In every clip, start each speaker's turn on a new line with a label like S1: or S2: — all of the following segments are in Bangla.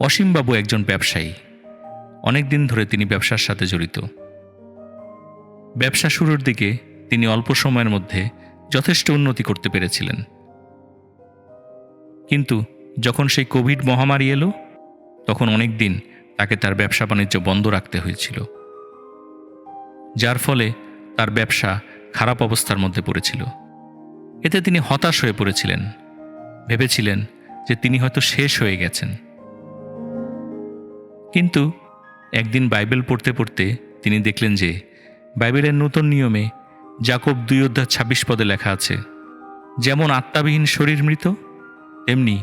S1: অসীমবাবু একজন ব্যবসায়ী। অনেক দিন ধরে তিনি ব্যবসার সাথে জড়িত। ব্যবসা শুরুর দিকে তিনি অল্প সময়ের মধ্যে যথেষ্ট উন্নতি করতে পেরেছিলেন। কিন্তু যখন সেই কোভিড মহামারী এলো, তখন অনেক দিন তাকে তার ব্যবসা বাণিজ্য বন্ধ রাখতে হয়েছিল। যার ফলে তার ব্যবসা খারাপ অবস্থার মধ্যে পড়েছিল। এতে তিনি হতাশ হয়ে পড়েছিলেন। ভেবেছিলেন যে তিনি হয়তো শেষ হয়ে গেছেন। কিন্তু একদিন বাইবেল পড়তে পড়তে তিনি দেখলেন যে বাইবেলের নতুন নিয়মে জাকব দুই অধ্যায় ছাব্বিশ পদে লেখা আছে, যেমন আত্মাবিহীন শরীর মৃত, তেমনি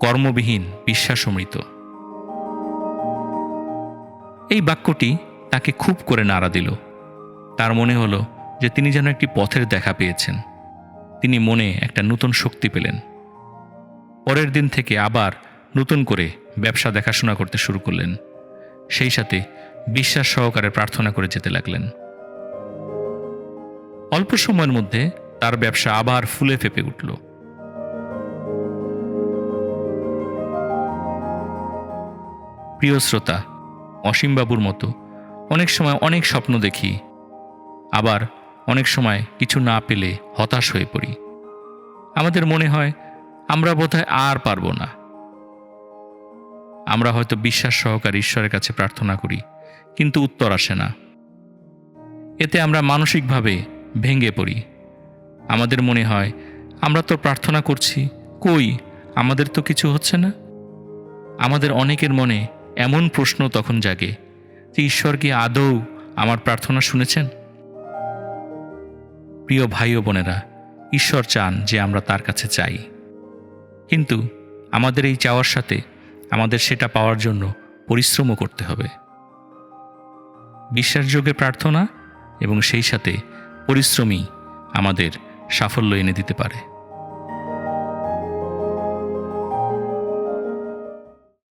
S1: কর্মবিহীন বিশ্বাসও মৃত। এই বাক্যটি তাকে খুব করে নাড়া দিল। তার মনে হলো যে তিনি যেন একটি পথের দেখা পেয়েছেন। তিনি মনে একটা নতুন শক্তি পেলেন। পরের দিন থেকে আবার নতুন করে ব্যবসা দেখাশোনা করতে শুরু করলেন। সেই সাথে বিশ্বাস সহকারে প্রার্থনা করে যেতে লাগলেন। অল্প সময়ের মধ্যে তার ব্যবসা আবার ফুলে ফেপে উঠল। প্রিয় শ্রোতা, অসীমবাবুর মতো অনেক সময় অনেক স্বপ্ন দেখি, আবার অনেক সময় কিছু না পেলে হতাশ হয়ে পড়ি। আমাদের মনে হয় আমরা বোধহয় আর পারব না। আমরা হয়তো বিশ্বাস সহকারে ঈশ্বরের কাছে প্রার্থনা করি, কিন্তু উত্তর আসে না। এতে আমরা মানসিকভাবে ভেঙে পড়ি। আমাদের মনে হয়, আমরা তো প্রার্থনা করছি, কই, আমাদের তো কিছু হচ্ছে না। আমাদের অনেকের মনে এমন প্রশ্ন তখন জাগে যে, ঈশ্বর কি আদৌ আমার প্রার্থনা শুনেছেন? প্রিয় ভাই ও বোনেরা, ঈশ্বর চান যে আমরা তার কাছে চাই কিন্তু আমাদের এই চাওয়ার সাথে আমাদের সেটা পাওয়ার জন্য পরিশ্রমও করতে হবে। বিশ্বাসযোগ্য প্রার্থনা এবং সেই সাথে পরিশ্রমই আমাদের সাফল্য এনে দিতে পারে।